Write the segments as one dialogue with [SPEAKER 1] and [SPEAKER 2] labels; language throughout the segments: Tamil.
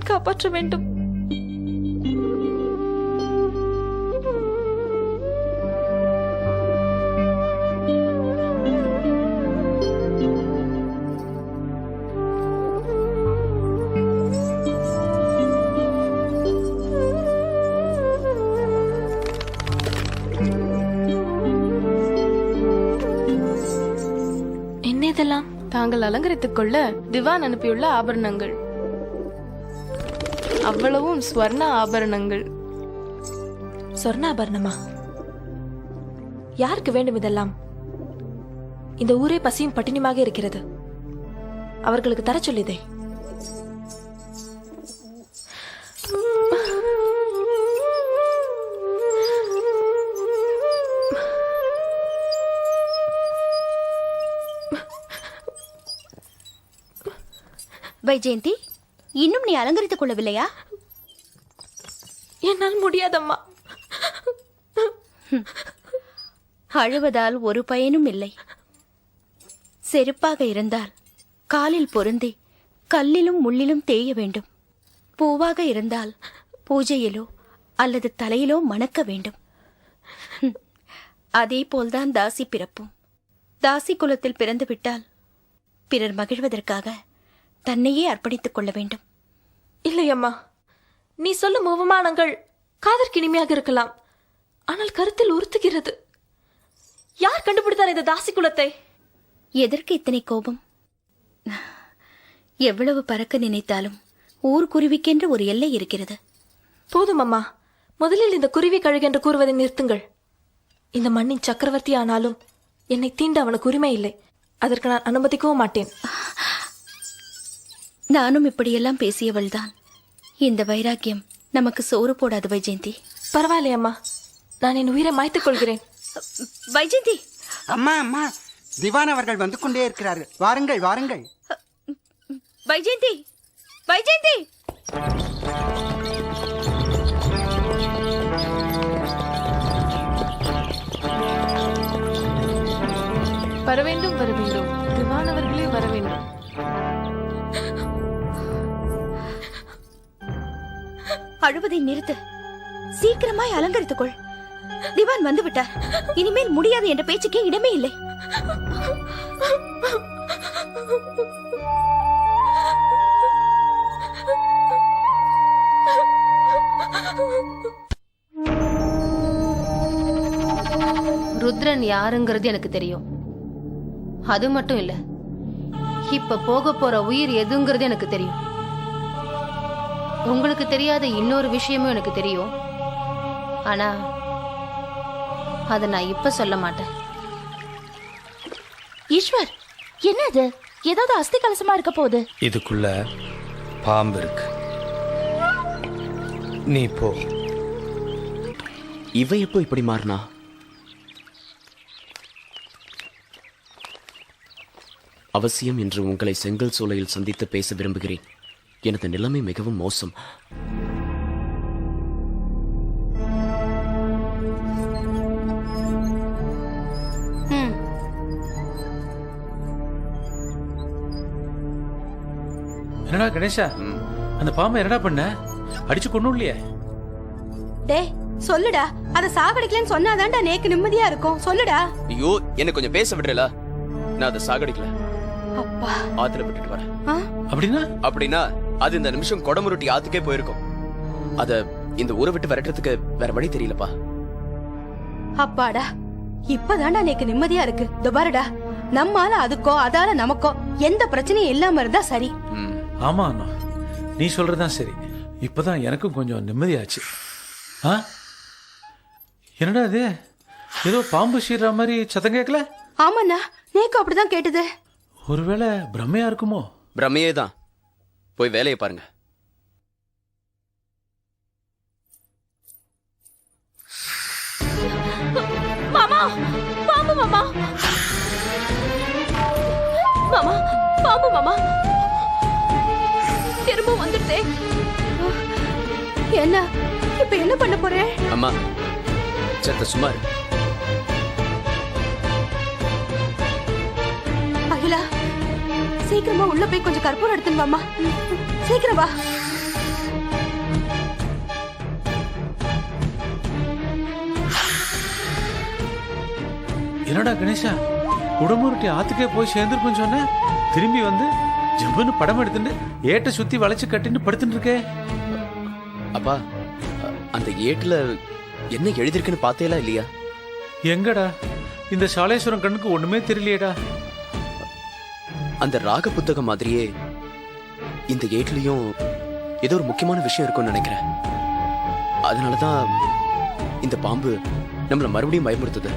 [SPEAKER 1] நீதான் காப்பாற்ற வேண்டும் என்ன இதெல்லாம்?
[SPEAKER 2] தாங்கள் அலங்கரித்துக் கொள்ள திவான் அனுப்பியுள்ள ஆபரணங்கள். அவ்வளவும் ஸ்வர்ண ஆபரணங்கள்.
[SPEAKER 1] சொர்ணாபரணமா யாருக்கு வேண்டும் இதெல்லாம்? இந்த ஊரே பசியும் பட்டினியுமாக இருக்கிறது. அவர்களுக்கு தர சொல்லிதே.
[SPEAKER 3] வைஜெயந்தி இன்னும் நீ அலங்கரித்துக் கொள்ளவில்லையா?
[SPEAKER 1] என்னால் முடியாதம்மா.
[SPEAKER 3] அழுவதால் ஒரு பயனும் இல்லை. செருப்பாக இருந்தால் காலில் பொருந்தி கல்லிலும் முள்ளிலும் தேய வேண்டும். பூவாக இருந்தால் பூஜையிலோ அல்லது தலையிலோ மணக்க வேண்டும். அதே போல்தான் தாசி பிறப்பும். தாசி குலத்தில் பிறந்து விட்டால் பிறர் மகிழ்வதற்காக தன்னையே அர்ப்பணித்துக் கொள்ள வேண்டும்.
[SPEAKER 1] இல்லை அம்மா நீ சொல்லும் உபமானங்கள் காதற்கு இனிமையாக இருக்கலாம். ஆனால் கருத்தில் உறுத்துகிறது. யார் கண்டுபிடித்தார் இந்த தாசி குலத்தை?
[SPEAKER 3] எதற்கு இத்தனை கோபம்? எவ்வளவு பறக்க நினைத்தாலும் ஊர்க்குருவிக்கென்று ஒரு எல்லை இருக்கிறது.
[SPEAKER 1] போதும் அம்மா. முதலில் இந்த குருவி கழுகு என்று கூறுவதை நிறுத்துங்கள். இந்த மண்ணின் சக்கரவர்த்தி ஆனாலும் என்னை தீண்ட அவனுக்கு உரிமை இல்லை. அதற்கு நான் அனுமதிக்கவும் மாட்டேன்.
[SPEAKER 3] நானும் இப்படியெல்லாம் பேசியவள்தான். இந்த வைராக்கியம் நமக்கு சோறு போடாது வைஜெயந்தி.
[SPEAKER 1] பரவாயில்லை அம்மா. நான் என் உயிரை மாய்த்துக் கொள்கிறேன்.
[SPEAKER 3] வைஜெயந்தி!
[SPEAKER 4] அம்மா அம்மா. திவான் அவர்கள் வந்து கொண்டே இருக்கிறார்கள். வாருங்கள் வாருங்கள்.
[SPEAKER 3] வைஜெயந்தி! வைஜெயந்தி!
[SPEAKER 2] வர வேண்டும் வர வேண்டும். திவான் அவர்களே வர
[SPEAKER 3] அழுவதை நிறுத்து. சீக்கிரமாய் அலங்கரித்துக் கொள் திவான் வந்து விட்டார் இனிமேல் முடியாது என்ற பேச்சுக்கே இடமே இல்லை.
[SPEAKER 5] ருத்ரன் யாருங்கிறது எனக்கு தெரியும். அது மட்டும் இல்ல இப்ப போக போற உயிர் எதுங்கிறது எனக்கு தெரியும். உங்களுக்கு தெரியாத இன்னொரு விஷயமும் எனக்கு தெரியும். ஆனா அதை நான் இப்ப சொல்ல மாட்டேன்.
[SPEAKER 3] ஈஸ்வர் என்ன அது ஏதாவது அஸ்தி கலசமா இருக்க போகுது?
[SPEAKER 6] இதுக்குள்ள பாம்பு இருக்கு. நீ போ.
[SPEAKER 7] இவ எப்போ இப்படி மாறினா? அவசியம் என்று உங்களை செங்கல் சூளையில் சந்தித்து பேச விரும்புகிறேன். எனது நிலைமை மிகவும் மோசம்.
[SPEAKER 8] என்னடா கணேஷா? அந்த பாம்பை என்னடா பண்ண? அடிச்சு கொண்டு இல்லையே?
[SPEAKER 9] டே சொல்லுடா. அத சாகடிக்கலன்னு சொன்னாதான்டா நேக்கு நிம்மதியா இருக்கும். சொல்லுடா.
[SPEAKER 7] ஐயோ என்ன கொஞ்சம் பேச விடுறல. நான் அதை சாகடிக்கல.
[SPEAKER 9] அப்பா.
[SPEAKER 7] ஆத்துல விட்டுட்டு வரேன்?
[SPEAKER 8] அப்படின்னா?
[SPEAKER 7] அப்படின்னா அது இந்த நிமிஷம் கொடமுருட்டி ஆத்துக்கே போயிருக்கும். அத இந்த ஊரை விட்டு விரட்டுறதுக்கு வேற வழி தெரியலப்பா.
[SPEAKER 9] அப்பாடா இப்பதான்டா நேக்கு நிம்மதியா இருக்கு. இதோ பாருடா நம்மால அதுக்கோ அதால நமக்கோ எந்த பிரச்சனையும் இல்லாம இருந்தா சரி.
[SPEAKER 7] ம்.
[SPEAKER 8] ஆமா அண்ணா. நீ சொல்றதுதான் சரி. இப்பதான் எனக்கும் கொஞ்சம் நிம்மதியாச்சு. ஆ? என்னடா இது? ஏதோ பாம்பு சீர்ற மாதிரி சத்தம் கேட்கல?
[SPEAKER 9] ஆமாண்ணா நேக்கு அப்படிதான் கேட்டது.
[SPEAKER 8] ஒருவேளை பிரம்மையா இருக்குமோ?
[SPEAKER 7] பிரமையே தான் போய் வேலையை பாருங்க.
[SPEAKER 1] மாமா பாம்பு மாமா. மாமா பாம்பு மாமா. திரும்ப வந்துட்டேன்
[SPEAKER 9] என்ன இப்ப என்ன பண்ண போறேன்
[SPEAKER 7] அம்மா சத்த சுமார்
[SPEAKER 9] அகிலா சீக்கிரமா உள்ள போய் கொஞ்சம் கற்பூரம் எடுத்துன்னு வாமா சீக்கிரம் வா.
[SPEAKER 8] என்னடா கணேஷா உடம்புருட்டி ஆத்துக்கே போய் சேர்ந்துருக்குன்னு சொன்ன? திரும்பி வந்து ஜம்முன்னு படம் எடுத்துட்டு ஏட்டை சுத்தி வளைச்சு கட்டின்னு படுத்துட்டு இருக்கே.
[SPEAKER 7] அப்பா அந்த ஏட்டுல என்ன எழுதிருக்குன்னு பார்த்தேலாம் இல்லையா?
[SPEAKER 8] எங்கடா? இந்த சாலேஸ்வரம் கண்ணுக்கு ஒண்ணுமே தெரியலையேடா.
[SPEAKER 7] அந்த ராக புத்தகம் மாதிரியே இந்த ஏட்லயும் ஏதோ ஒரு முக்கியமான விஷயம் இருக்கும்னு நினைக்கிறேன். அதனாலதான் இந்த பாம்பு நம்மள மறுபடியும் பயமுறுத்துது.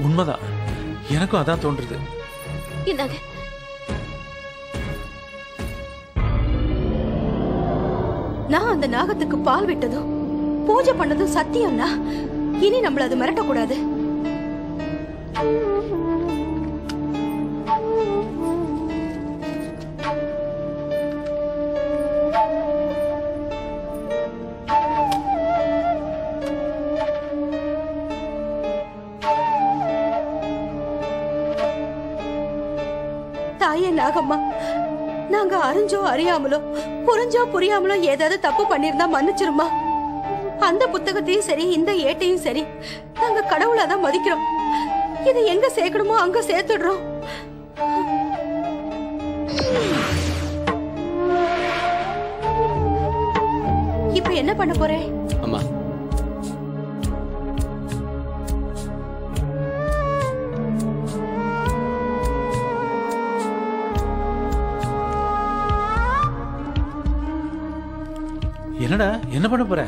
[SPEAKER 8] உண்மைதான். எனக்கும் அதான் தோன்றுது.
[SPEAKER 10] இந்தாங்க.
[SPEAKER 9] நான் அந்த நாகத்துக்கு பால் விட்டதும் பூஜை பண்ணதும் சத்தியம்னா இனி நம்மள அது மிரட்டக்கூடாது. தியாகம்மா நாங்க அறிஞ்சோ அறியாமலோ புரிஞ்சோ புரியாமலோ ஏதாவது தப்பு பண்ணிருந்தா மன்னிச்சிருமா அந்த புத்தகத்தையும் சரி இந்த ஏட்டையும் சரி நாங்க கடவுளா தான் மதிக்கிறோம். இதை எங்க சேர்க்கணுமோ அங்க சேர்த்துடுறோம். இப்ப என்ன பண்ண போறேன்
[SPEAKER 8] என்னடா? என்ன பண்ண போற?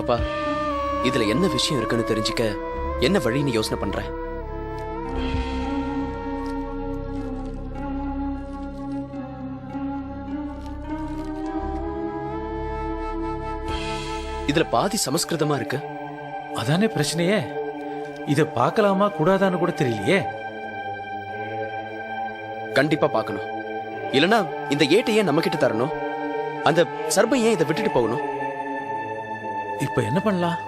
[SPEAKER 7] அப்பா இதுல என்ன விஷயம் இருக்குன்னு தெரிஞ்சுக்க என்ன வழின்னு யோசனை பண்றேன் இதுல பாதி சமஸ்கிருதமா இருக்கு.
[SPEAKER 8] அதானே பிரச்சனையே? இத பார்க்கலாமா கூடாதான்னு கூட தெரியலையே.
[SPEAKER 7] கண்டிப்பா பார்க்கணும். இல்லனா இந்த ஏட்டை ஏன் நம்ம கிட்ட தரணும். அந்த சர்பம் ஏன் இதை விட்டுட்டு போகணும்?
[SPEAKER 8] இப்ப என்ன பண்ணலாம்?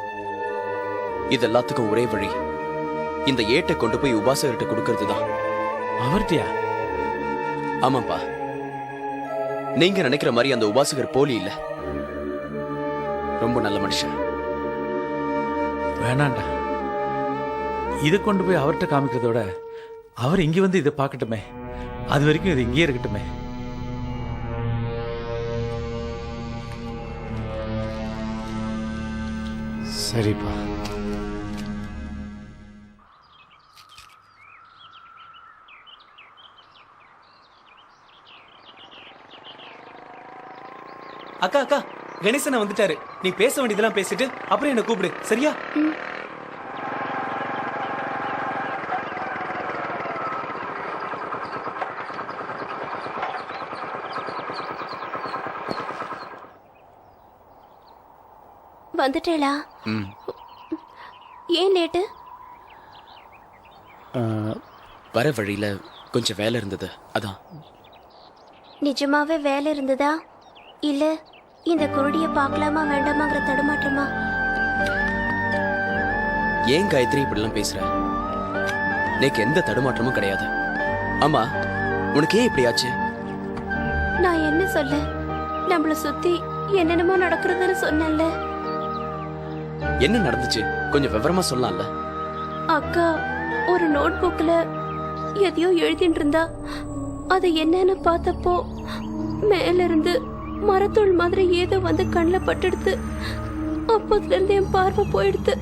[SPEAKER 7] இது எல்லாத்துக்கும் ஒரே வழி. இந்த ஏட்டை கொண்டு போய் உபாசகர்கிட்ட கொடுக்கறது தான்.
[SPEAKER 8] அவர்ட்டியா
[SPEAKER 7] ஆமாப்பா. நீங்க நினைக்கிற மாதிரி அந்த உபாசகர் போலி இல்ல. ரொம்ப நல்ல மனுஷன்.
[SPEAKER 8] வேணாண்டா. இதை கொண்டு போய் அவர்கிட்ட காமிக்கிறதோட அவர் இங்க வந்து இதை பார்க்கட்டுமே. அது வரைக்கும் இது இங்கேயே இருக்கட்டுமே. சரிப்பா.
[SPEAKER 11] அக்கா அக்கா கணேசன் வந்துட்டாரு. நீ பேச வேண்டியதெல்லாம் பேசிட்டு அப்புறம் என்ன கூப்பிடு சரியா?
[SPEAKER 10] வந்துட்டேளா? ஏன் லேட்டு?
[SPEAKER 7] வர வழியில கொஞ்சம் வேலை இருந்தது அதான்.
[SPEAKER 10] நிஜமாவே வேலை இருந்ததா? இல்ல இந்த குருடிய பார்க்கலாமா வேண்டாமாங்கிற தடுமாற்றமா?
[SPEAKER 7] ஏன் காயத்ரி இப்படிலாம் பேசுற? நேக்கு எந்த தடுமாற்றமும் கிடையாது. ஆமா உனக்கு ஏன் இப்படி ஆச்சு?
[SPEAKER 10] நான் என்ன சொல்ல? நம்மள சுத்தி என்னென்னமோ நடக்கிறதுன்னு சொன்னேன்ல.
[SPEAKER 7] என்ன நடந்துச்சு? கொஞ்சம் விவரமா சொல்லலாம்ல?
[SPEAKER 10] அக்கா ஒரு நோட் புக்ல எதையோ எழுதிட்டு இருந்தா அது என்னன்னு பார்த்தப்போ மேல இருந்து மரத்தூள் மாதிரி ஏதோ வந்து கண்ணில் பட்டுடுது அப்போதுல இருந்து என் பார்வை போயிடுது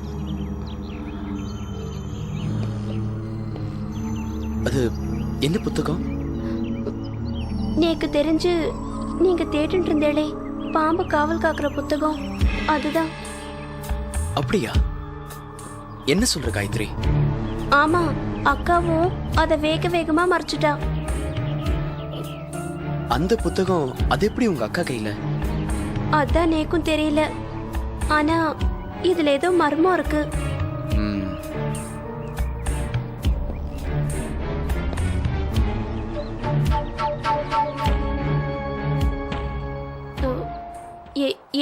[SPEAKER 7] அது என்ன புத்தகம்?
[SPEAKER 10] நேக்கு தெரிஞ்சு நீங்க தேடிட்டு இருந்தேளே பாம்பு காவல் காக்குற புத்தகம். அதுதான்.
[SPEAKER 7] அப்படியா? என்ன சொல்ற காயத்ரி?
[SPEAKER 10] ஆமா அக்காவும் அதை வேக வேகமா மறைச்சிட்டா.
[SPEAKER 7] அந்த புத்தகம் அது எப்படி உங்க அக்கா கையில?
[SPEAKER 10] அதான் நேக்கும் தெரியல. ஆனா இதுல ஏதோ மர்மம் இருக்கு.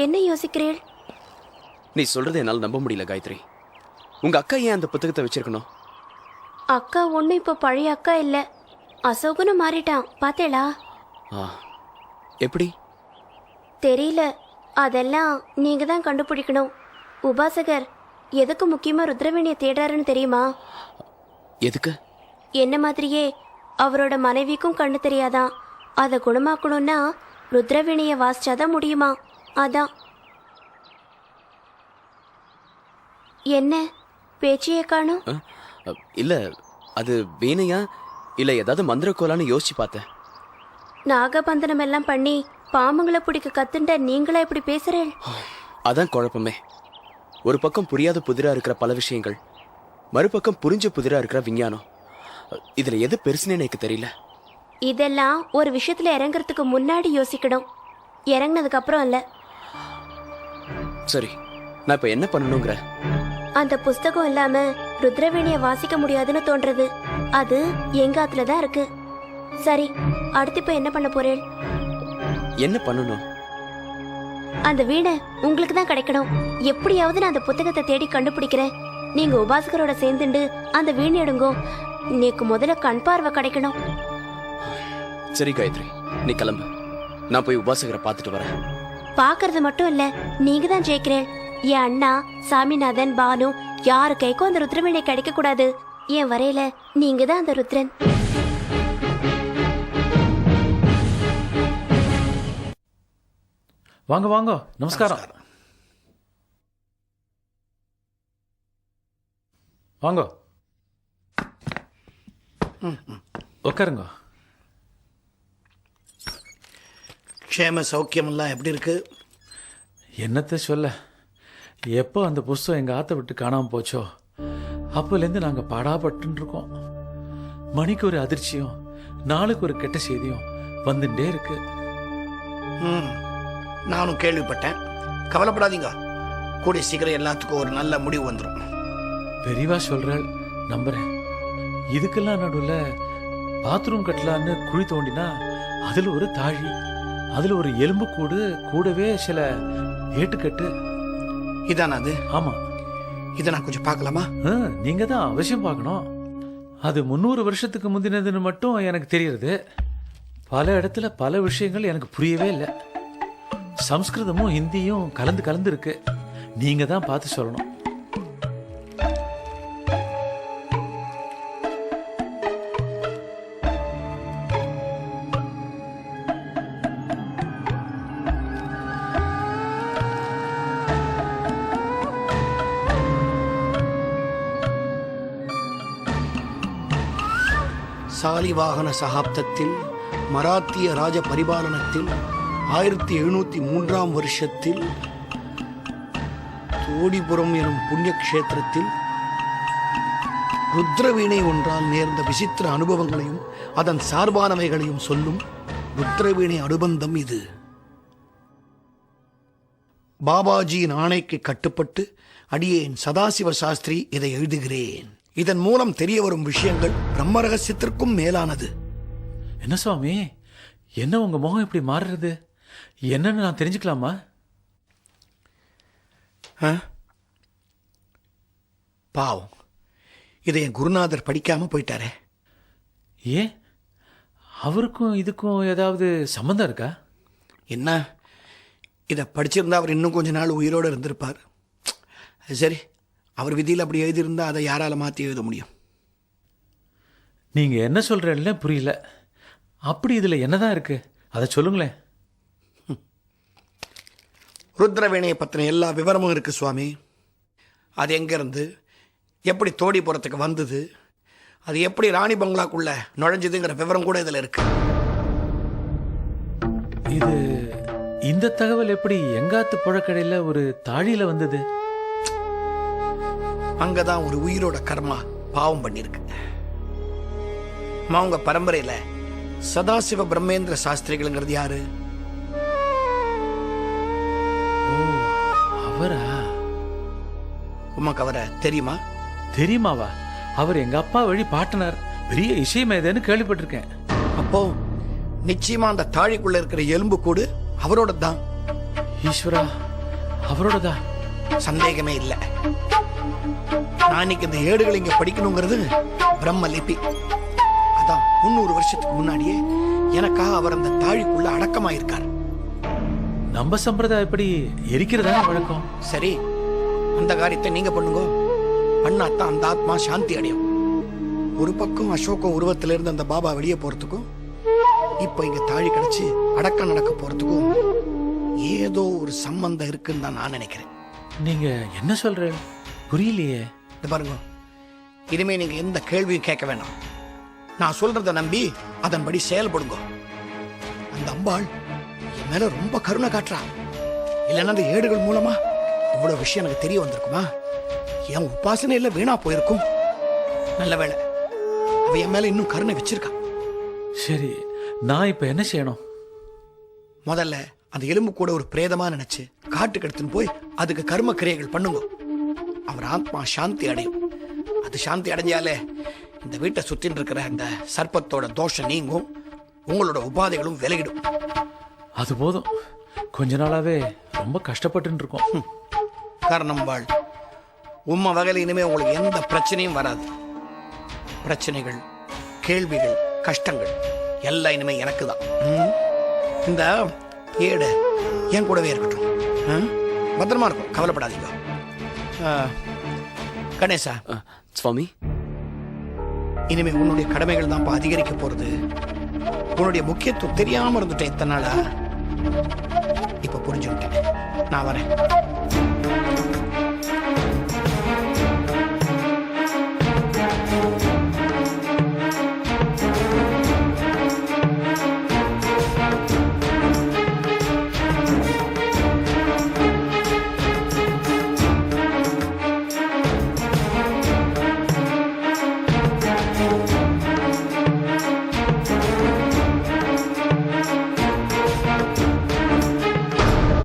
[SPEAKER 10] என்ன யோசிக்கிறீள்?
[SPEAKER 7] நீ சொல்றதை என்னால நம்ப முடியல காயத்ரி. உங்க அக்கா ஏன் அந்த புத்தகத்தை வச்சிருக்கணும்?
[SPEAKER 10] அக்கா ஒன்றும் இப்போ பழைய அக்கா இல்லை. அசோகனு மாறிட்டான். பார்த்தேளா
[SPEAKER 7] ஆ. எப்படி?
[SPEAKER 10] தெரியல. அதெல்லாம் நீங்க தான் கண்டுபிடிக்கணும். உபாசகர் எதுக்கு முக்கியமா ருத்ரவேணியை தேடுறாருன்னு தெரியுமா?
[SPEAKER 7] எதுக்கு?
[SPEAKER 10] என்ன மாதிரியே அவரோட மனைவிக்கும் கண்ணு தெரியாதான். அதை குணமாக்கணும்னா ருத்ரவிணிய வாசிச்சாதான் முடியுமா? அதான். என்ன? பேச்சையே காணும்.
[SPEAKER 7] இல்ல அது வீணையா? இல்ல ஏதாவது மந்திரக்கோலான்னு யோசிச்சு பார்த்தேன்.
[SPEAKER 10] நாகபந்தனம் எல்லாம் பண்ணி பாம்புங்களை பிடிக்க கத்துண்ட நீங்களா இப்படி பேசுறேன்?
[SPEAKER 7] அதான் குழப்பமே. ஒரு பக்கம் புரியாத புதிரா இருக்கிற பல விஷயங்கள் மறுபக்கம் புரிஞ்ச புதிரா இருக்கிற விஞ்ஞானம். இதுல எது பெருசுன்னு எனக்கு தெரியல.
[SPEAKER 10] இதெல்லாம் ஒரு விஷயத்துல இறங்குறதுக்கு முன்னாடி யோசிக்கணும். இறங்குனதுக்கு அப்புறம் இல்ல.
[SPEAKER 7] சரி நான் இப்ப என்ன பண்ணணுங்கிற?
[SPEAKER 10] அந்த புஸ்தகம் இல்லாம ருத்ரவேணிய வாசிக்க முடியாதுன்னு தோன்றது. அது எங்க ஆத்துல தான் இருக்கு. சரி அடுத்து இப்ப என்ன பண்ண போறேன்?
[SPEAKER 7] என்ன பண்ணணும்?
[SPEAKER 10] அந்த வீணை உங்களுக்கு தான் கிடைக்கணும். எப்படியாவது நான் அந்த புத்தகத்தை தேடி கண்டுபிடிக்கிறேன். நீங்க உபாசகரோட சேர்ந்துண்டு அந்த வீணை எடுங்கோ. நீக்கு முதல்ல கண் பார்வை கிடைக்கணும்.
[SPEAKER 7] சரி காயத்ரி நீ கிளம்பு. நான் போய் உபாசகரை பார்த்துட்டு வரேன்.
[SPEAKER 10] பாக்குறது மட்டும் இல்ல நீங்க தான் ஜெயிக்கிறேன். என் அண்ணா சாமிநாதன் பானு யாரு கைக்கும் அந்த ருத்ரவீணை கிடைக்க கூடாது என் வரையில நீங்க தான் அந்த ருத்ரன்.
[SPEAKER 8] வாங்க வாங்க. நமஸ்காரம். வாங்க. உட்காருங்க.
[SPEAKER 12] க்ஷேம சௌக்கியமெல்லாம் எப்படி இருக்கு?
[SPEAKER 8] என்னத்தை சொல்ல? எப்போ அந்த புஸ்தகம் எங்கள் ஆற்ற விட்டு காணாமல் போச்சோ? அப்போலேருந்து நாங்கள் பாடாப்பட்டுன்னு இருக்கோம். மணிக்கு ஒரு அதிர்ச்சியும் நாளுக்கு ஒரு கெட்ட செய்தியும் வந்துட்டே இருக்கு.
[SPEAKER 12] நானும் கேள்விப்பட்டேன். கவலைப்படாதீங்க. கூடிய சீக்கிரம் எல்லாத்துக்கும் ஒரு நல்ல முடிவு வந்துடும்
[SPEAKER 8] பெரியவா சொல்றாள் நம்புறேன். இதுக்கெல்லாம் நடுவில் பாத்ரூம் கட்டலான்னு குழி தோண்டினா அதில் ஒரு தாழி அதில் ஒரு எலும்பு கூடு கூடவே சில ஏட்டுக்கட்டு.
[SPEAKER 12] இதானா அது?
[SPEAKER 8] ஆமாம்
[SPEAKER 12] இதை நான் கொஞ்சம் பார்க்கலாமா?
[SPEAKER 8] நீங்க தான் அவசியம் பார்க்கணும். அது முந்நூறு வருஷத்துக்கு முந்தினதுன்னு மட்டும் எனக்கு தெரியுது. பல இடத்துல பல விஷயங்கள் எனக்கு புரியவே இல்லை. சம்ஸ்கிருதமும் ஹிந்தியும் கலந்து கலந்து இருக்கு. நீங்க தான் பார்த்து சொல்லணும்.
[SPEAKER 12] சாலிவாகன சகாப்தத்தில் மராத்திய ராஜ பரிபாலனத்தில் ஆயிரத்தி எழுநூத்தி மூன்றாம் வருஷத்தில் தோடிபுரம் எனும் புண்ணிய கஷேத்திரத்தில் ருத்ரவீணை ஒன்றால் நேர்ந்த விசித்திர அனுபவங்களையும் அதன் சார்பானவைகளையும் சொல்லும் ருத்ரவீணை அனுபந்தம் இது. பாபாஜியின் ஆணைக்கு கட்டுப்பட்டு அடியேன் சதாசிவ சாஸ்திரி இதை எழுதுகிறேன். இதன் மூலம் தெரிய வரும் விஷயங்கள் பிரம்ம ரகசியத்திற்கும் மேலானது.
[SPEAKER 8] என்ன சுவாமி? என்ன உங்க முகம் இப்படி மாறுறது? என்னன்னு நான் தெரிஞ்சுக்கலாமா?
[SPEAKER 12] ஆ? பாவம். இதை என் குருநாதர் படிக்காம போயிட்டாரே.
[SPEAKER 8] ஏன் அவருக்கும் இதுக்கும் ஏதாவது சம்மந்தம் இருக்கா?
[SPEAKER 12] என்ன? இதை படிச்சிருந்தா அவர் இன்னும் கொஞ்ச நாள் உயிரோடு இருந்திருப்பார். சரி அவர் விதியில் அப்படி எழுதியிருந்தா அதை யாரால மாற்றி எழுத முடியும்?
[SPEAKER 8] நீங்க என்ன சொல்றேன்னு புரியல. அப்படி இதுல என்னதான் இருக்கு? அதை சொல்லுங்களேன்.
[SPEAKER 12] ருத்ரவேணியை பற்றின எல்லா விவரமும் இருக்கு சுவாமி. அது எங்கேருந்து? எப்படி தோடிபுரத்துக்கு வந்தது? அது எப்படி ராணி பங்களாக்குள்ள நுழைஞ்சதுங்கிற விவரம் கூட இதில் இருக்கு.
[SPEAKER 8] இது இந்த தகவல் எப்படி எங்காத்து புழக்கடையில் ஒரு தாழியில வந்தது?
[SPEAKER 12] அங்கதான் ஒரு உயிரோட கர்மா பாவம் பண்ணிருக்கு. அம்மா, உங்க பரம்பரையில சதாசிவ பிரம்மேந்திர சாஸ்திரிகள்ங்கிறது யாரு?
[SPEAKER 8] அவரா?
[SPEAKER 12] உமக்கு அவரை தெரியுமா?
[SPEAKER 8] தெரியுமாவா? அவர் எங்க அப்பா வழி பாட்டனார். பெரிய இசை மேதைன்னு கேள்விப்பட்டிருக்கேன்.
[SPEAKER 12] அப்போ நிச்சயமா அந்த தாழிக்குள்ள இருக்கிற எலும்பு கூடு அவரோட தான்
[SPEAKER 8] ஈஸ்வரா அவரோடதா?
[SPEAKER 12] சந்தேகமே இல்லை. இன்னைக்கு இந்த ஏடுகள் இங்க படிக்கணுங்கிறது பிரம்ம லிபி அதான் முன்னூறு வருஷத்துக்கு முன்னாடியே எனக்காக அவர் அந்த தாழிக்குள்ள அடக்கமாயிருக்கார்.
[SPEAKER 8] நம்ம சம்பிரதாயப்படி எரிக்கிறதான வழக்கம்?
[SPEAKER 12] சரி அந்த காரியத்தை நீங்க பண்ணுங்க. பண்ணாதான் அந்த ஆத்மா சாந்தி அடையும். ஒரு பக்கம் அசோகம் உருவத்துல இருந்து அந்த பாபா வெளியே போறதுக்கும் இப்ப இங்க தாழி கிடைச்சு அடக்கம் நடக்க போறதுக்கும் ஏதோ ஒரு சம்பந்தம் இருக்குன்னு தான் நான் நினைக்கிறேன்.
[SPEAKER 8] நீங்க என்ன சொல்ற புரியலையே.
[SPEAKER 12] இது பாருங்க. இனிமே நீங்க எந்த கேள்வியும் கேட்க வேண்டாம் நான் சொல்றத நம்பி அதன்படி செயல்படுங்க. அந்த அம்பாள் என் மேல ரொம்ப கருணை காட்டுறா. இல்லைன்னா அந்த ஏடுகள் மூலமா இவ்வளவு விஷயம் எனக்கு தெரிய வந்திருக்குமா? என் உபாசனையில வீணா போயிருக்கும். நல்ல வேளை. அவ என் மேல இன்னும் கருணை வச்சிருக்கா.
[SPEAKER 8] சரி நான் இப்ப என்ன செய்யணும்?
[SPEAKER 12] முதல்ல அந்த எலும்பு கூட ஒரு பிரேதமா நினைச்சு காட்டுக்கு எடுத்துன்னு போய் அதுக்கு கர்ம கிரியைகள் பண்ணுங்க. அவர் ஆத்மா சாந்தி அடையும். அது சாந்தி அடைஞ்சாலே இந்த வீட்டை சுத்தின்னு இருக்கிற அந்த சர்ப்பத்தோட தோஷம் நீங்கும். உங்களோட உபாதைகளும் விலகிடும்.
[SPEAKER 8] அது போதும். கொஞ்ச நாளாவே ரொம்ப கஷ்டப்பட்டு இருக்கோம்.
[SPEAKER 12] காரணம் வாழ். உம்ம வகையில் இனிமே உங்களுக்கு எந்த பிரச்சனையும் வராது. பிரச்சனைகள் கேள்விகள் கஷ்டங்கள் எல்லாம் இனிமே எனக்கு தான் இந்த ஏடு என் கூடவே இருக்கட்டும்? பத்திரமா இருக்கும். கவலைப்படாதீங்க. கணேசா.
[SPEAKER 7] சுவாமி.
[SPEAKER 12] இனிமே உன்னுடைய கடமைகள் தான் அதிகரிக்க போறது. உன்னுடைய முக்கியத்துவம் தெரியாம இருந்துட்டேன் இத்தனை நாளா. இப்ப புரிஞ்சுக்கிட்டேன். நான் வரேன்.